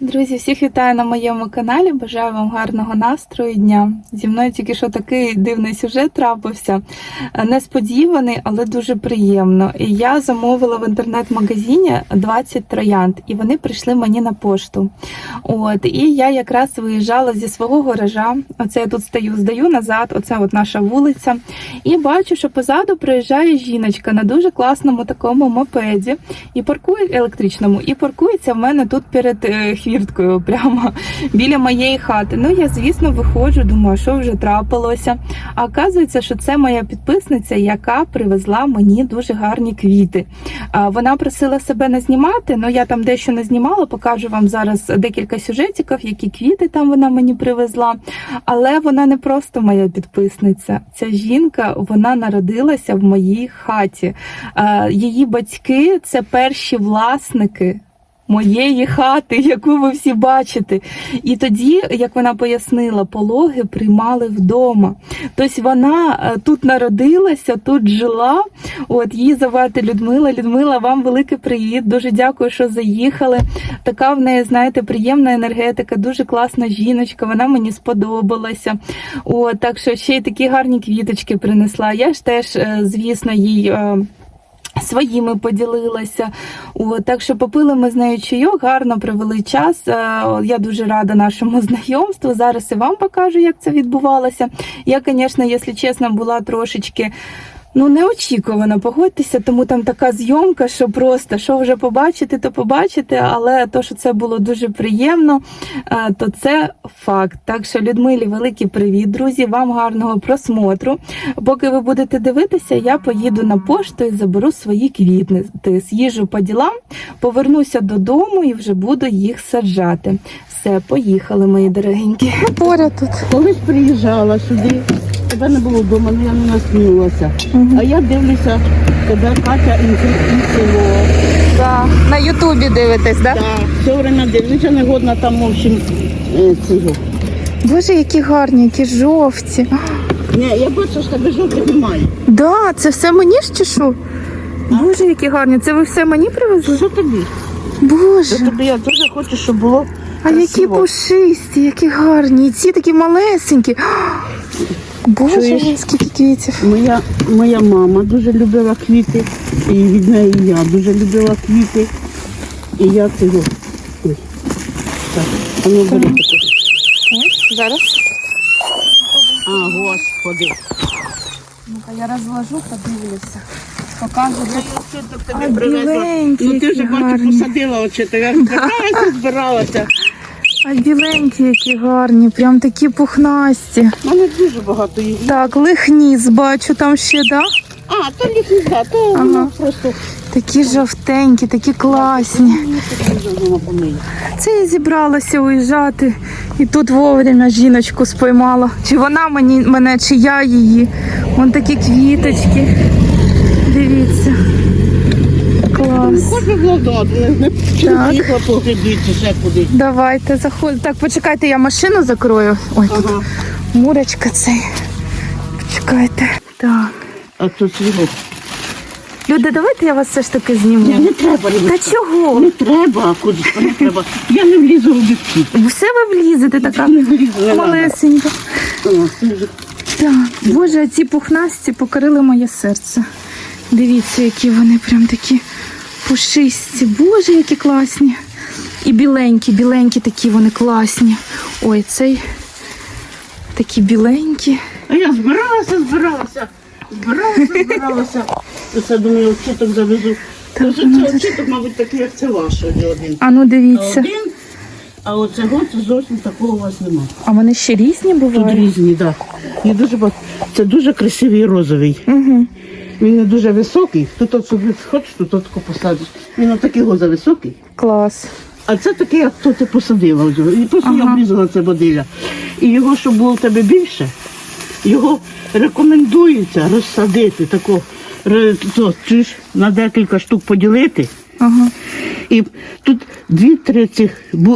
Друзі, всіх вітаю на моєму каналі. Бажаю вам гарного настрою дня. Зі мною тільки що такий дивний сюжет трапився. Е, Несподіваний, але дуже приємно. І я замовила в інтернет-магазині 20 троянд, і вони прийшли мені на пошту. От, і я якраз виїжджала зі свого гаража. Оце я тут стою, здаю назад. Оце от наша вулиця. І бачу, що позаду приїжджає жіночка на дуже класному такому мопеді і паркує електричному, і паркується в мене тут перед е, хвірткою, прямо біля моєї хати. Ну я, звісно, виходжу, думаю, що вже трапилося. А оказується, що це моя підписниця, яка привезла мені дуже гарні квіти. Вона просила себе не знімати, але я там дещо не знімала, покажу вам зараз декілька сюжетиків, які квіти там вона мені привезла. Але вона не просто моя підписниця. Ця жінка вона народилася в моїй хаті. Її батьки це перші власники. Моєї хати, яку ви всі бачите. І тоді, як вона пояснила, пологи приймали вдома. Тобто вона е, тут народилася, тут жила. От її звати Людмила. Людмила, вам великий привіт. Дуже дякую, що заїхали. Така в неї, знаєте, приємна енергетика, дуже класна жіночка. Вона мені сподобалася. От, так що ще й такі гарні квіточки принесла. Я ж теж, е, звісно, їй. Своїми поділилася, так що попили ми з нею чайок, гарно провели час. Е, Я дуже рада нашому знайомству. Зараз і вам покажу, як це відбувалося. Я, звісно, якщо чесно, була трошечки. Ну, неочікувано, погодьтеся, тому там така зйомка, що просто що вже побачити, то побачити, але то, що це було дуже приємно, е, то це факт. Так що, Людмилі, великий привіт, друзі, вам гарного просмотру. Поки ви будете дивитися, я поїду на пошту і заберу свої квіти. З'їжджу по ділам, повернуся додому і вже буду їх саджати. Все, поїхали, мої дорогенькі. Поряд тут. Колись приїжджала сюди, тебе не було вдома, ну я не насмілилася. А я дивлюся, тебе Катя інфекційного. Да. На Ютубі дивитесь, так? Так, все время дивлюся, не годна там, в общем, е, цього. Боже, які гарні, які жовті. Ні, я бачу, що тебе жовтих немає. Да, це все мені ж чи що? Боже, які гарні. Це ви все мені привезли? Що тобі? Боже, Я тобі я дуже хочу, щоб було а які красиво. пушисті, які гарні. І ці такі малесенькі. Боже, Чуєш? скільки квітів. Моя, моя мама дуже любила квіти, і від неї я дуже любила квіти. І я цього. Ой. Так, а ну бери таке. Зараз. А, господи. Ну-ка, я розложу, подивлюся. Покажу. А, біленькі, Ну ти вже бачу, посадила очі, я збиралася, збиралася. А біленькі, які гарні, прям такі пухнасті. У мене дуже багато їх. Так, лихніс бачу там ще, да? А, то їх не то Ага. просто Такі жовтенькі, такі класні. так помиє. Це я зібралася уїжджати, і тут вовремя жіночку споймала. Чи вона мені, мене, чи я її. Вон такі квіточки. Дивіться. Клас. Хоч би вдома, не, не Так. поїхала по грибі, чи ще куди. Давайте заходимо. Так, почекайте, я машину закрою. Ой, тут Ага. мурочка цей. Почекайте. Так. А тут світло. Люди, давайте я вас все ж таки зніму. не треба, Та чого? Не треба, куди не треба. Я не влізу в об'єктив. Все ви влізете така Не влізу, не малесенька. Так, боже, а ці пухнасті покорили моє серце. Дивіться, які вони прям такі пушисті. Боже, які класні. І біленькі, біленькі такі вони класні. Ой, цей такі біленькі. А я збиралася, збиралася. Збиралася, збиралася. Оце думаю, очіток завезу. Так, Ось ну, Це це- очіток, мабуть, такий, як це ваш один. А ну А дивіться. один, а оце год зовсім такого у вас немає. А вони ще різні Тут бувають? різні, так. Да. дуже. Це дуже красивий розовий. Угу. Він не дуже високий. Тут от собі хочеш, тут от посадиш. Він отакий гоза високий. Клас. А це такий, як то ти посадила. І просто я Ага. обрізала це бодиля. І його, щоб було в тебе більше, його рекомендується розсадити тако, то, чуєш, на декілька штук поділити. Ага. І тут дві-три цих,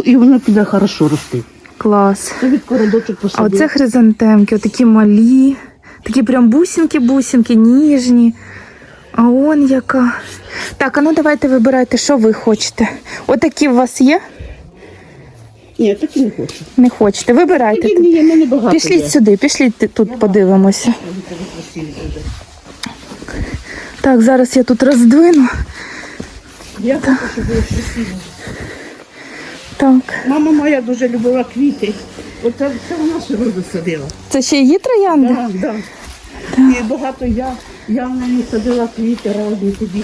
і воно піде хорошо рости. Клас. Це від коридочок А оце хризантемки, отакі малі, такі прям бусинки-бусинки, ніжні. А он яка. Так, а ну давайте вибирайте, що ви хочете. Отакі у вас є? Ні, такі не хочу. Не хочете. Вибирайте. Такі в мене багато Пішліть є. сюди, пішліть тут подивимося. Так, зараз я тут роздвину. Я хочу, щоб було красиво. Так. Мама моя дуже любила квіти. Оце це вона рози садила. Це ще її троянди? Так, да. І багато я, я в неї садила квіти разні тобі.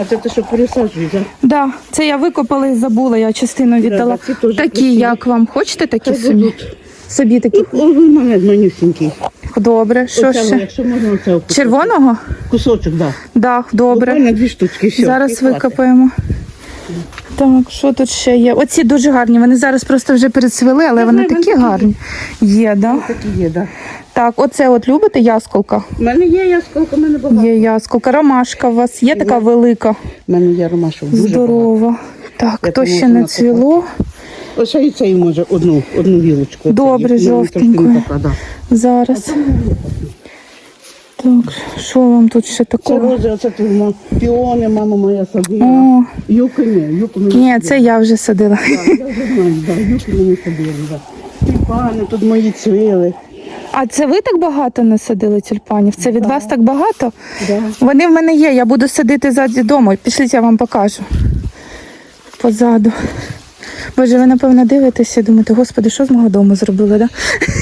А це те, що пересаджують, так? Да, це я викопала і забула, я частину віддала. ці теж такі, красиві. як вам? Хочете такі Хай собі? будуть. Собі такі. О, у мене манюсінький. Добре. Що Оце, ще? Якщо можна, оце. Червоного? Кусочок, так. Да. Да, добре. Буквально дві штучки, все. Зараз викопаємо. Так, що тут ще є? Оці дуже гарні. Вони зараз просто вже перецвіли, але вони знаю, такі вони такі гарні. Є, да? Такі є. Да. Так, оце от любите ясколка? У мене є ясколка, у мене багато. Є ясколка. Ромашка у вас є така велика, У мене є ромашок дуже багато. здорова. Так, Я то ще не цвіло. Ось і цей може одну, одну вілочку. Добре, жовтенькою. да. Зараз. Так, що вам тут ще Це такого? рози, оце тут ма- піони, мама моя садила. О, Юки ні, юки мені ні, це я вже садила. Так, я вже знаю, да, юки мені садили, да. Тюльпани тут мої цвіли. А це ви так багато насадили тюльпанів? Це від вас так багато? Да. Вони в мене є, я буду садити ззаді дому. Пішліть, я вам покажу. Позаду. Боже, ви напевно дивитеся і думаєте, господи, що з мого дому зробили, да?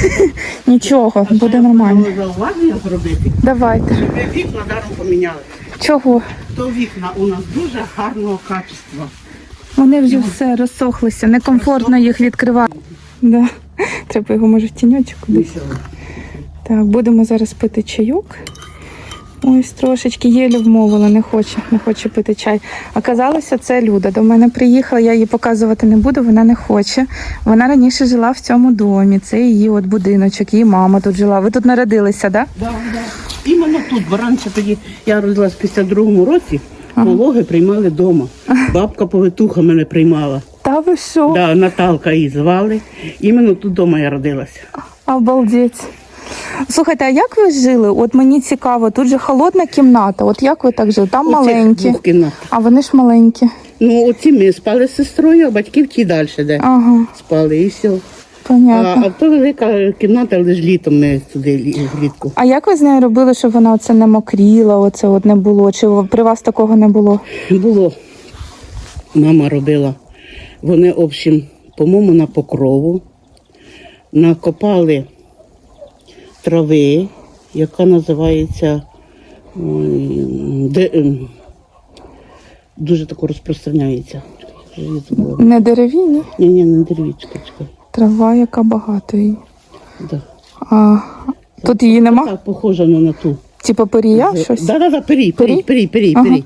Нічого, буде нормально. Зауваження зробити, Давайте. щоб ви вікна даром поміняли. Чого? То вікна у нас дуже гарного качества. Вони вже все розсохлися, некомфортно їх відкривати. Да. Треба його, може, в тіньочок кудись. Так, будемо зараз пити чайок. Ось трошечки єлі вмовила, не хоче, не хоче пити чай. Оказалося, це Люда. До мене приїхала, я її показувати не буду, вона не хоче. Вона раніше жила в цьому домі. Це її от будиночок, її мама тут жила. Ви тут народилися, так? Да? Да, да. Іменно тут, бо раніше тоді я родилась в 52-му році, пологи приймали вдома. Бабка повитуха мене приймала. Та ви що? Да, Наталка її звали. Іменно тут вдома я родилася. Обалдеть. Слухайте, а як ви жили? От мені цікаво, тут же холодна кімната. От як ви так жили? Там маленькі, а вони ж маленькі. Ну, оці ми спали з сестрою, а батьки в ті далі, де Ага, спали, і все. А, понятно. а то велика кімната, але ж літом ми туди влітку. А як ви з нею робили, щоб вона оце не мокріла, оце от не було? Чи при вас такого не було? Було. Мама робила. Вони, в общем, по-моєму, на покрову накопали трави, яка називається де, дуже тако розпространяється. Не дерев'яні? Ні, ні, не деревічка, чекай. Трава, яка багато її. Да. А тут її нема? Так, похожа на, ту. Типа перія щось? Да, да, да, пирій, Пирій? пирій, пирій, пирій, Ага. пирій.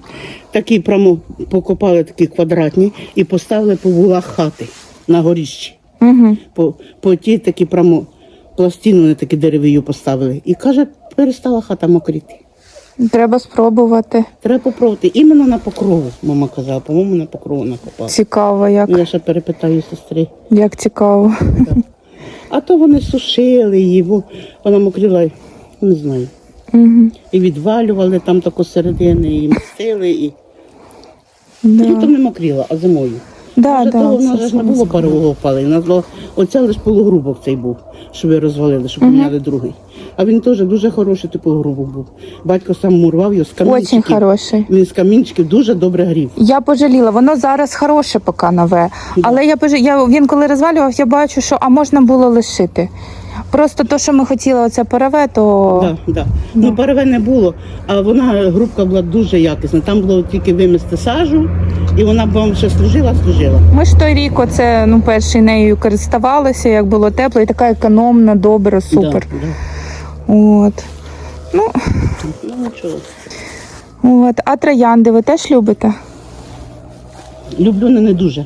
Такі прямо покопали такі квадратні і поставили по вулах хати на горіщі. Угу. По, по ті такі прямо пластину не такі деревію поставили. І каже, перестала хата мокріти. Треба спробувати. Треба попробувати. Іменно на покрову, мама казала, по-моєму, на покрову накопала. Цікаво, як, Я ще перепитаю сестри. як цікаво. А то вони сушили її, бо вона мокріла, не знаю. Угу. І відвалювали там тако середини, і мастили, і Да. літом не мокріла, а зимою. Да, Вже да, того в нас ж не було парового опалення. було- Оце лише полугрубок цей був, що ви розвалили, щоб поміняли другий. А він теж дуже хороший типу полугрубок був. Батько сам мурвав його з Очень камінчиків. хороший. Він з камінчиків дуже добре грів. Я пожаліла, воно зараз хороше поки нове. Але я пож... я він коли розвалював, я бачу, що а можна було лишити. Просто то, що ми хотіли, оце переве, то Да, да. Ну, парове не було, а вона грубка була дуже якісна. Там було тільки вимести сажу, і вона б вам ще служила, служила. ми ж той рік оце ну перший нею користувалися, як було тепло, і така економна, добра, супер. Да, да. От. Ну, Ну нічого. от. А троянди ви теж любите? Люблю, але не дуже.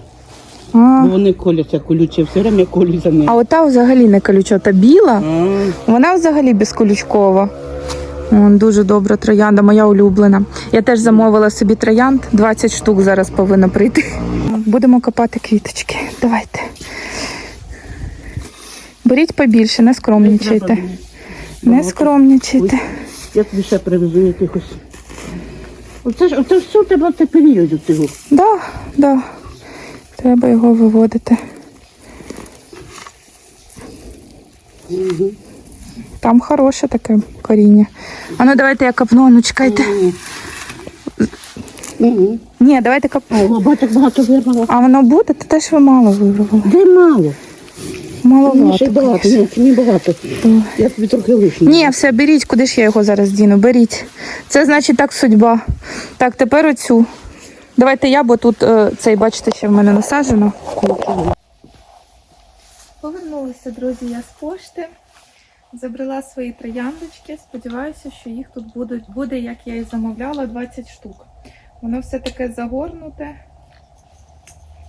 А, Бо вони коляться колючі, все время колються не. а ота взагалі не колюча, та біла. А, Вона взагалі безколючкова. Вон, дуже добра троянда, моя улюблена. Я теж замовила собі троянд, 20 штук зараз повинно прийти. Будемо копати квіточки. Давайте. Беріть побільше, не скромнічайте. Не скромнічайте. Я тобі ще привезу якихось. Оце ж оце все тебе це період цього. Да, да. Треба його виводити. Там хороше таке коріння. А ну давайте я копну, ну чекайте. Угу. Ні, давайте коп. Ого, бачок багато вирвало. А воно буде, то теж ви мало вирвали. Де мало? Мені ще багато, конечно. ні, мені багато. Я тобі трохи лишню. Ні, все, беріть, куди ж я його зараз діну? Беріть. Це значить так судьба. Так, тепер оцю. Давайте я, бо тут е, цей, бачите, ще в мене насаджено. Повернулася, друзі, я з пошти. Забрала свої трояндочки. Сподіваюся, що їх тут будуть, буде, як я і замовляла, 20 штук. Воно все таке загорнуте.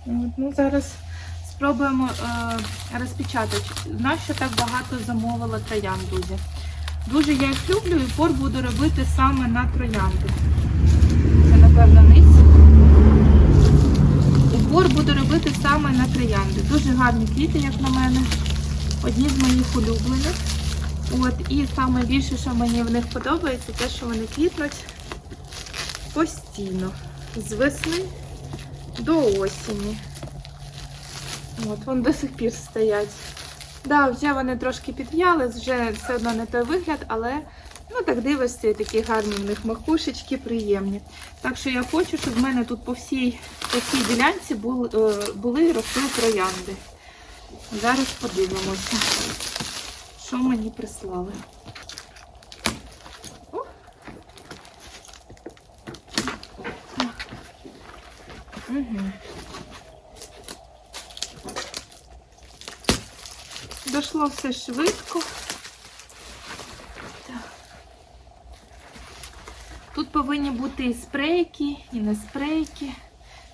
От, ну, зараз спробуємо е, розпечатати. Нащо так багато замовила троянд, друзі? Дуже я їх люблю і пор буду робити саме на троянди. Це, напевно, низ. Убор буду робити саме на троянди. Дуже гарні квіти, як на мене. Одні з моїх улюблених. От, і саме більше, що мені в них подобається, те, що вони квітнуть постійно. З весни до осені. От, вон до сих пір стоять. Да, вже вони трошки підв'яли, вже все одно не той вигляд, але ну так дивишся, такі гарні в них макушечки, приємні. Так що я хочу, щоб в мене тут по всій, по всій ділянці були, е, були росли троянди. Зараз подивимося, що мені прислали. О! Угу. Дошло все швидко. Тут повинні бути і спрейки, і не спрейки.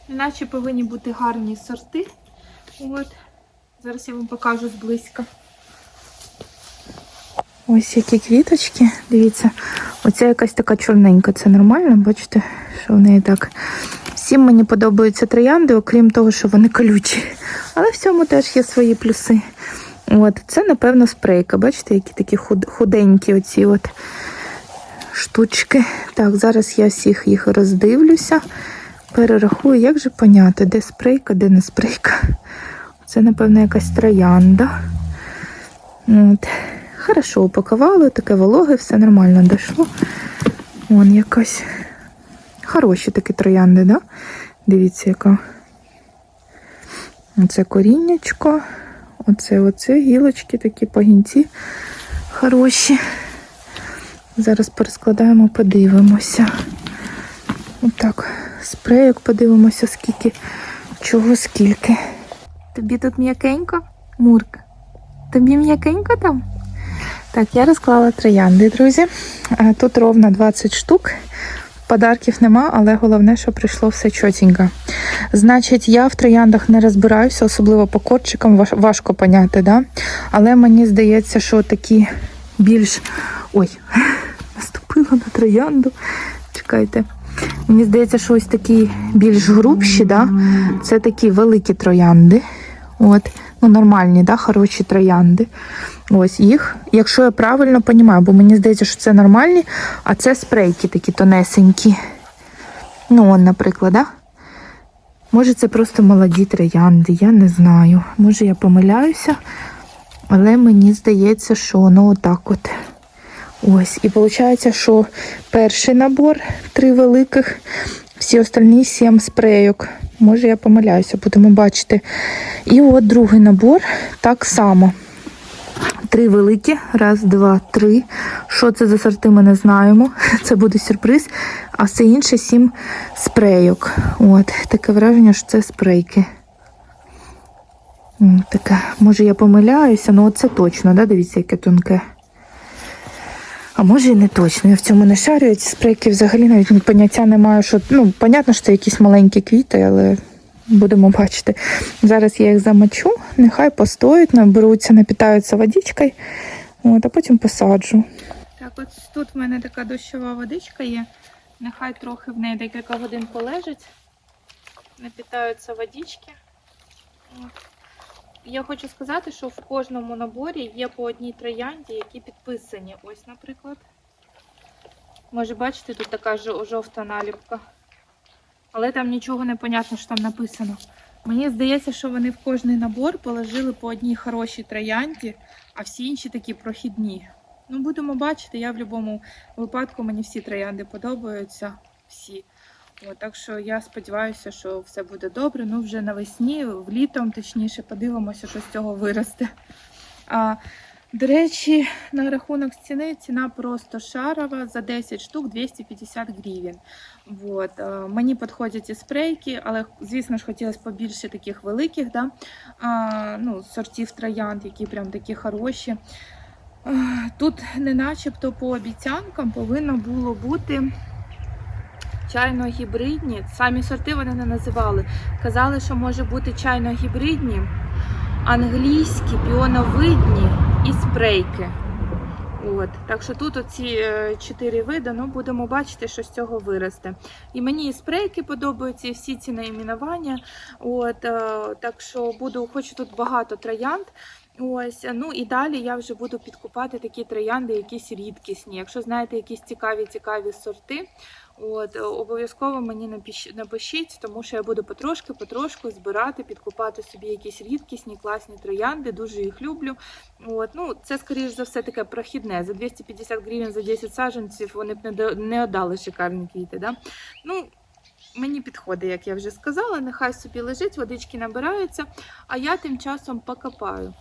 Іначе повинні бути гарні сорти. От. Зараз я вам покажу зблизька. Ось які квіточки. Дивіться, оця якась така чорненька. Це нормально, бачите, що в неї так. Всім мені подобаються троянди, окрім того, що вони колючі. Але в цьому теж є свої плюси. От, це, напевно, спрейка. Бачите, які такі худенькі оці от штучки. Так, зараз я всіх їх роздивлюся, перерахую, як же поняти, де спрейка, де не спрейка. Це, напевно, якась троянда. От. Хорошо упакували, таке вологе, все нормально дійшло. Вон якась. Хороші такі троянди, да? Дивіться, яка. Оце коріннячко. Оце, оце гілочки, такі пагінці хороші. Зараз перескладаємо, подивимося. Отак, спрейок подивимося, скільки, чого скільки. Тобі тут м'якенько, Мурка? Тобі м'якенько там? Так, я розклала троянди, друзі. Тут ровно 20 штук. Подарків нема, але головне, що прийшло все чотенько. Значить, я в трояндах не розбираюся, особливо по корчикам важко поняти, да? але мені здається, що такі більш. Ой, наступила на троянду. Чекайте. Мені здається, що ось такі більш грубші, да? це такі великі троянди. От, ну нормальні, да, хороші троянди. Ось їх, якщо я правильно розумію, бо мені здається, що це нормальні, а це спрейки такі тонесенькі. Ну, он, наприклад, да? Може, це просто молоді троянди, я не знаю. Може, я помиляюся, але мені здається, що воно отак от. Ось. І виходить, що перший набор три великих, всі остальні сім спрейок. Може, я помиляюся, будемо бачити. І от другий набор так само. Три великі. Раз, два, три. Що це за сорти, ми не знаємо. Це буде сюрприз. А все інше сім спрейок. От, таке враження, що це спрейки. Таке, може я помиляюся, ну це точно, да? дивіться, яке тонке. А може і не точно. Я в цьому не шарю. Ці спрейки взагалі навіть поняття не маю, що. Ну, понятно, що це якісь маленькі квіти, але будемо бачити. Зараз я їх замочу, нехай постоять, наберуться, напітаються водичкою, от, а потім посаджу. Так, от тут в мене така дощова водичка є. Нехай трохи в неї декілька годин полежить, напітаються водички. От. Я хочу сказати, що в кожному наборі є по одній троянді, які підписані. Ось, наприклад. Може, бачите, тут така жовта наліпка. Але там нічого не понятно, що там написано. Мені здається, що вони в кожний набор положили по одній хорошій троянді, а всі інші такі прохідні. Ну, будемо бачити. Я в будь-якому випадку мені всі троянди подобаються. Всі. От, так що я сподіваюся, що все буде добре. Ну, вже навесні, влітом, точніше, подивимося, що з цього виросте. А, до речі, на рахунок ціни ціна просто шарова за 10 штук 250 гривень. Вот. е, Мені підходять і спрейки, але, звісно ж, хотілося побільше таких великих да? а, ну, сортів троянд, які прям такі хороші. А, Тут не начебто по обіцянкам повинно було бути чайно-гібридні. Самі сорти вони не називали. Казали, що може бути чайно-гібридні, англійські, піоновидні і спрейки. От. Так що тут оці е, чотири види, ну будемо бачити, що з цього виросте. І мені і спрейки подобаються, і всі ці найменування. От, е, так що буду, хочу тут багато троянд. Ось, ну і далі я вже буду підкупати такі троянди, якісь рідкісні. Якщо знаєте якісь цікаві цікаві сорти, от е, обов'язково мені напишіть, тому що я буду потрошки, потрошку збирати, підкупати собі якісь рідкісні, класні троянди. Дуже їх люблю. От, ну це скоріш за все таке прохідне. За 250 гривень за 10 саджанців вони б не не отдали шикарні квіти. Да? Ну, Мені підходить, як я вже сказала, нехай собі лежить, водички набираються, а я тим часом покопаю.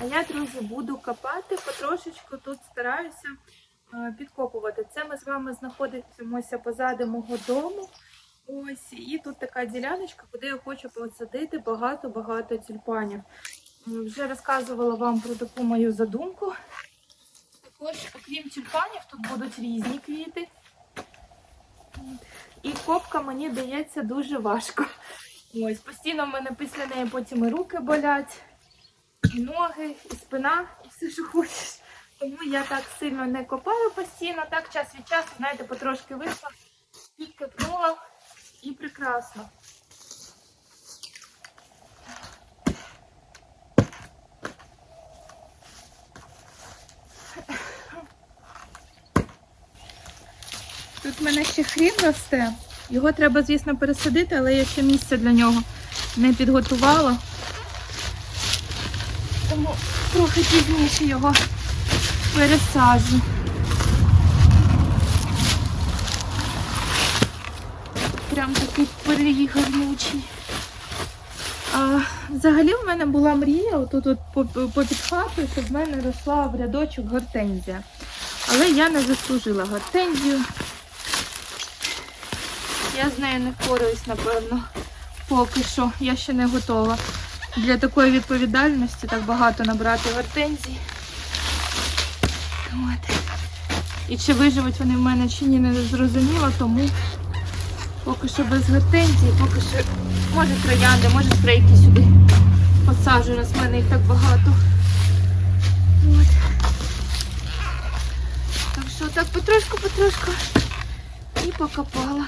А я, друзі, буду копати потрошечку тут стараюся е, підкопувати. Це ми з вами знаходимося позаду мого дому. Ось, і тут така діляночка, куди я хочу посадити багато-багато тюльпанів. Вже розказувала вам про таку мою задумку. Також, окрім тюльпанів, тут будуть різні квіти. І копка мені дається дуже важко. Ось, постійно в мене після неї потім і руки болять, і ноги, і спина, і все, що хочеш. Тому я так сильно не копаю постійно, так час від часу, знаєте, потрошки вийшла, підкопнула і прекрасно. Тут в мене ще хрін росте. Його треба, звісно, пересадити, але я ще місце для нього не підготувала. Тому трохи пізніше його пересаджу. Прям такий гарнючий. А, взагалі в мене була мрія отут от по, по хатою, щоб в мене росла в рядочок гортензія. Але я не заслужила гортензію. Я з нею не впораюсь, напевно. Поки що. Я ще не готова. Для такої відповідальності так багато набрати гортензій. От. І чи виживуть вони в мене чи ні, не зрозуміло, тому поки що без гортензії, поки що може троянди, може спрейки сюди посаджу, раз в мене їх так багато. От. Так що так потрошку-потрошку і покопала.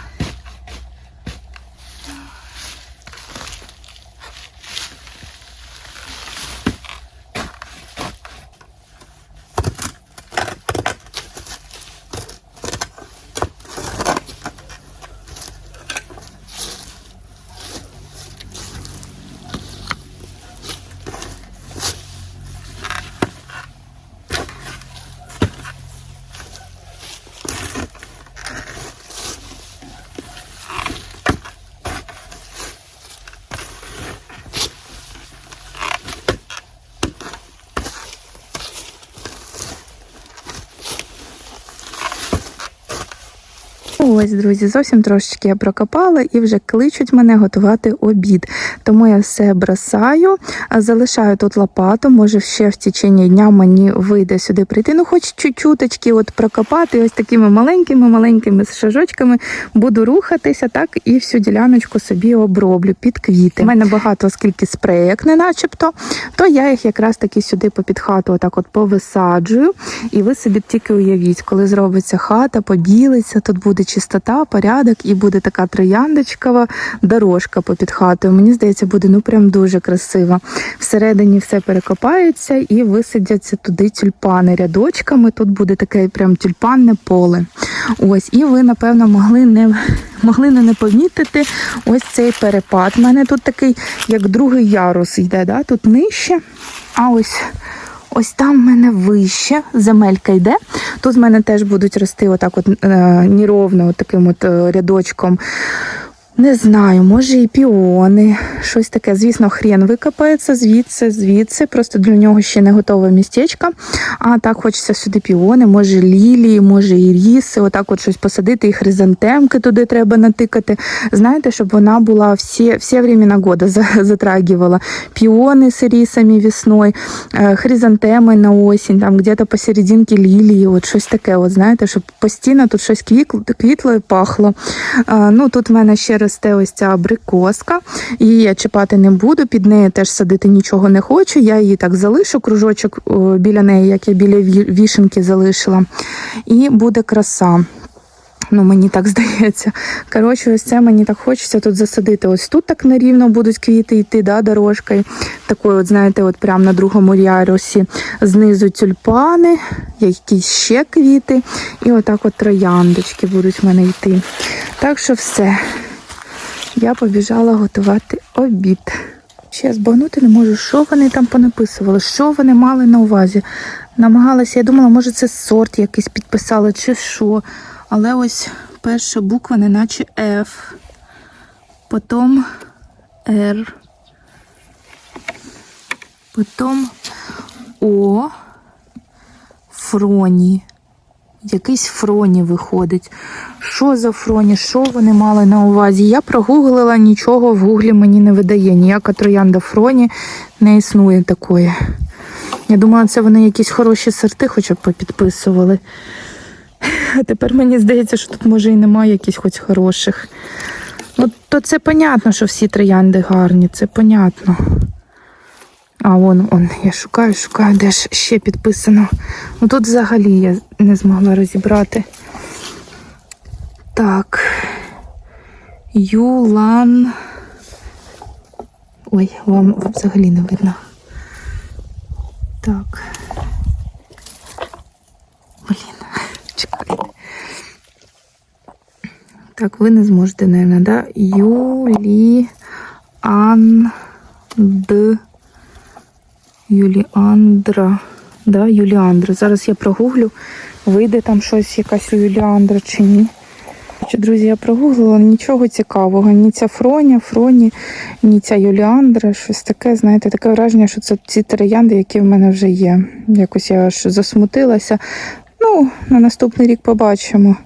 Ось, друзі, зовсім трошечки я прокопала і вже кличуть мене готувати обід. Тому я все бросаю, залишаю тут лопату. Може, ще в течение дня мені вийде сюди прийти. Ну, хоч чуть-чуточки от прокопати, ось такими маленькими-маленькими шажочками буду рухатися, так і всю діляночку собі оброблю під квіти. У мене багато, оскільки спреєк, не начебто, то я їх якраз таки сюди попід хату отак от повисаджую. І ви собі тільки уявіть, коли зробиться хата, побілиться, тут буде чистота, порядок, і буде така трояндочкова дорожка попід хатою. Мені здається, буде ну прям дуже красиво. Всередині все перекопається і висадяться туди тюльпани рядочками. Тут буде таке прям тюльпанне поле. Ось, і ви, напевно, могли не могли не помітити ось цей перепад. У мене тут такий, як другий ярус йде, да? тут нижче, а ось. Ось там в мене вище земелька йде. Тут в мене теж будуть рости отак от е, неровно, от таким от е, рядочком. Не знаю, може і піони, щось таке. Звісно, хрен викопається звідси, звідси. Просто для нього ще не готове містечко. А так хочеться сюди піони, може лілії, може і ріси, отак от щось посадити, і хризантемки туди треба натикати. Знаєте, щоб вона була всі, всі времена года затрагивала. Піони з рісами весною, е, хризантеми на осінь, там где-то посерединки лілії, от щось таке, от знаєте, щоб постійно тут щось квітло, і пахло. Ну тут в мене ще росте ось ця абрикоска. Її я чіпати не буду, під нею теж садити нічого не хочу. Я її так залишу, кружочок біля неї, як я біля вішенки залишила. І буде краса. Ну, мені так здається. Коротше, ось це мені так хочеться тут засадити. Ось тут так нерівно будуть квіти йти, да, дорожкою. Такою, от, знаєте, от прямо на другому ярусі. Знизу тюльпани, якісь ще квіти. І отак от трояндочки будуть в мене йти. Так що все. Я побіжала готувати обід. Ще збагнути не можу, що вони там понаписували, що вони мали на увазі. Намагалася, я думала, може це сорт якийсь підписали чи що. Але ось перша буква не наче F, потім R, потім О, Фроні. Якийсь фроні виходить. Що за фроні? Що вони мали на увазі? Я прогуглила, нічого в гуглі мені не видає. Ніяка троянда фроні не існує такої. Я думала, це вони якісь хороші сорти хоча б попідписували. А тепер мені здається, що тут може і немає якихось хоч хороших. Ну, то це понятно, що всі троянди гарні, це понятно. А вон, он, я шукаю, шукаю, де ж ще підписано. Ну тут взагалі я не змогла розібрати. Так. Юлан. Ой, вам взагалі не видно. Так. Блін, чекайте. Так, ви не зможете, наверное, да? Юліан Д. Юліандра. Да, Юліандра. Зараз я прогуглю, вийде там щось, якась у Юліандра чи ні. Друзі, я прогуглила нічого цікавого. Ні ця Фроня, Фроні, ні ця Юліандра, щось таке, знаєте, таке враження, що це ті троянди, які в мене вже є. Якось я аж засмутилася. Ну, на наступний рік побачимо.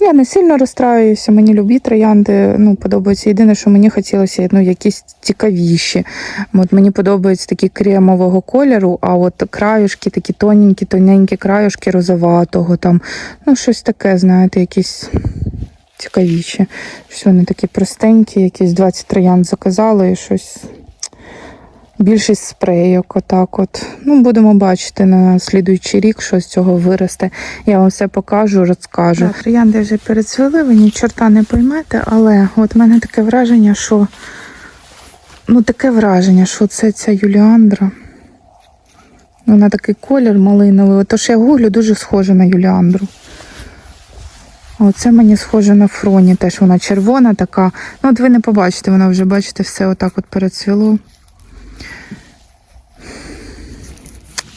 Я не сильно розстраююся, мені любі троянди ну, подобаються. Єдине, що мені хотілося ну, якісь цікавіші. От мені подобаються такі кремового кольору, а от краюшки, такі тоненькі, тоненькі краюшки розоватого, там, ну, щось таке, знаєте, якісь цікавіші. Все, вони такі простенькі, якісь 20 троянд заказали і щось. Більшість спрейок, отак от. Ну, будемо бачити на слідуючий рік, що з цього виросте. Я вам все покажу, розкажу. Так, троянди вже перецвіли, ви ні чорта не поймете, але от в мене таке враження, що ну таке враження, що це ця Юліандра. Вона такий колір малиновий. Тож я гуглю дуже схожа на Юліандру. Оце мені схоже на фроні, теж вона червона така. Ну, от ви не побачите, вона вже, бачите, все отак от перецвіло.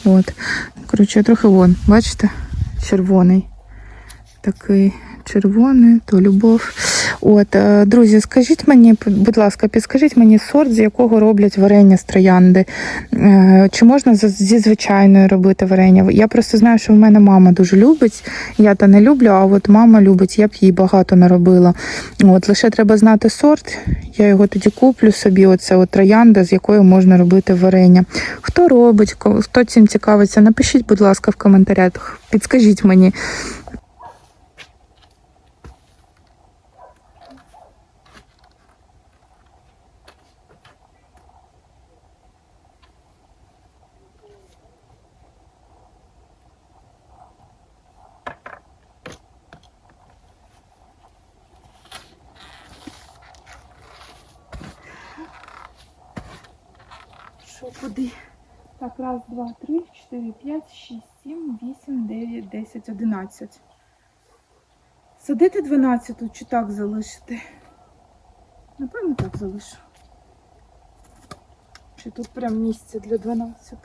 От. Коротше, трохи вон, бачите? Червоний. Такий червоний, то любов. От, е, друзі, скажіть мені, будь ласка, підскажіть мені сорт, з якого роблять варення з троянди. Е, Чи можна зі звичайної робити варення? Я просто знаю, що в мене мама дуже любить. Я то не люблю, а от мама любить, я б їй багато наробила. От, лише треба знати сорт. Я його тоді куплю собі. Оце от троянда, з якої можна робити варення. Хто робить, хто цим цікавиться, напишіть, будь ласка, в коментарях. Підскажіть мені. Куди. Так, раз, два, три, чотири, п'ять, шість, сім, вісім, дев'ять, десять, одинадцять. Садити 12 чи так залишити? Напевно, так залишу. Чи тут прям місце для 12?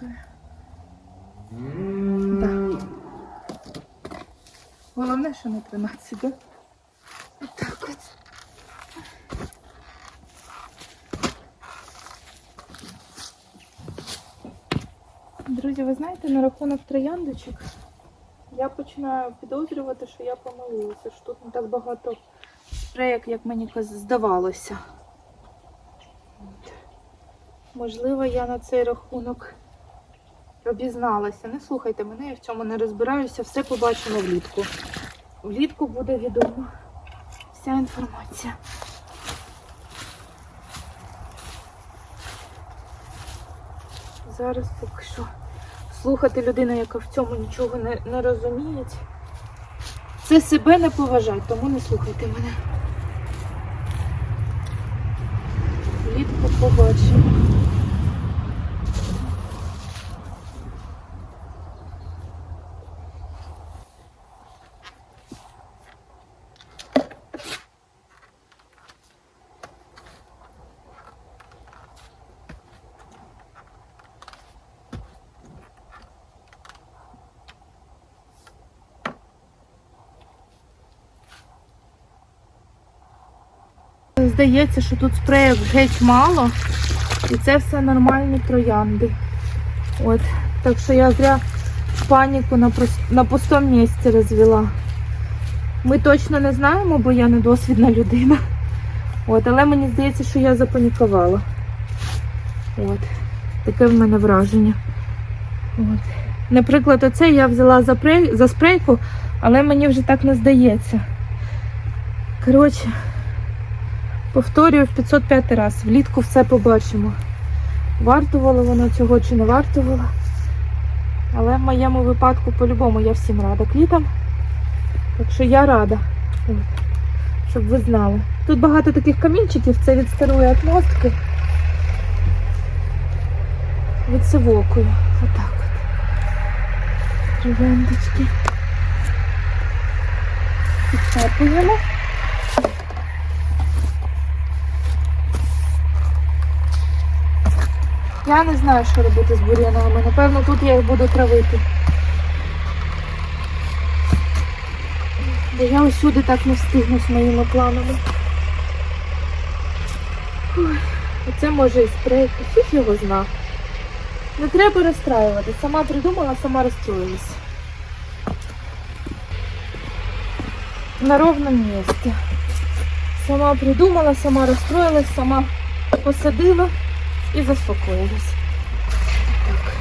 Так. Головне, що не 13, так? Отак от. Друзі, ви знаєте, на рахунок трояндочок я починаю підозрювати, що я помилилася, що тут не так багато спреїк, як мені здавалося. Можливо, я на цей рахунок обізналася. Не слухайте мене, я в цьому не розбираюся, все побачимо влітку. Влітку буде відомо вся інформація. Зараз поки що слухати людину, яка в цьому нічого не, не розуміє. Це себе не поважать, тому не слухайте мене. Влітку побачимо. Здається, що тут спреїв геть мало. І це все нормальні троянди. От. Так що я зря паніку на, прос- на пустому місці розвела. Ми точно не знаємо, бо я недосвідна людина. От, але мені здається, що я запанікувала. От. Таке в мене враження. От. Наприклад, оце я взяла за, прей... за спрейку, але мені вже так не здається. Коротше, повторюю в 505 раз. Влітку все побачимо. Вартувало воно цього чи не вартувало. Але в моєму випадку по-любому я всім рада квітам. Так що я рада. Щоб ви знали. Тут багато таких камінчиків, це від старої атмостки. Від сивокою. Отак от. Тривендочки. Підчепуємо. Я не знаю, що робити з бур'янами. Напевно, тут я їх буду травити. Я усюди так не встигну з моїми планами. Оце може і спрейка. Фіг його зна. Не треба розстраювати. Сама придумала, сама розстроїлась. На ровному місці. Сама придумала, сама розстроїлась, сама посадила і заспокоїлась. Так.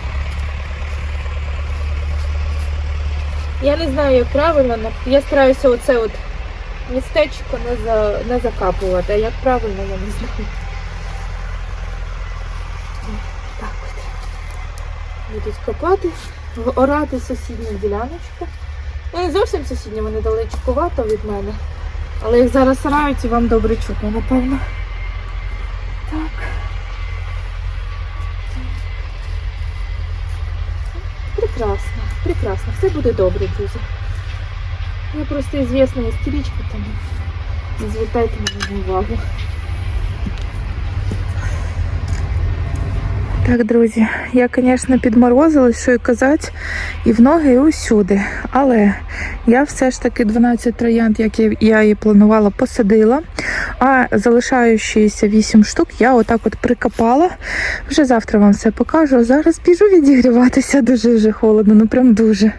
Я не знаю, як правильно, но я стараюся оце от містечко не, за, не закапувати, а як правильно, я не знаю. Так от. Будуть копати, орати сусідню діляночку. Ну, не зовсім сусідні, вони далечкувато від мене. Але їх заразорають і вам добре чутно, напевно. Все буде добре, друзі. Я просто ізвісна істеричка, тому не звертайте на мене увагу. Так, друзі, я, звісно, підморозилась, що й казати, і в ноги, і усюди. Але я все ж таки 12 троянд, як я- і планувала, посадила. А залишаючіся 8 штук я отак от прикопала. Вже завтра вам все покажу. Зараз біжу відігріватися дуже вже холодно, ну прям дуже.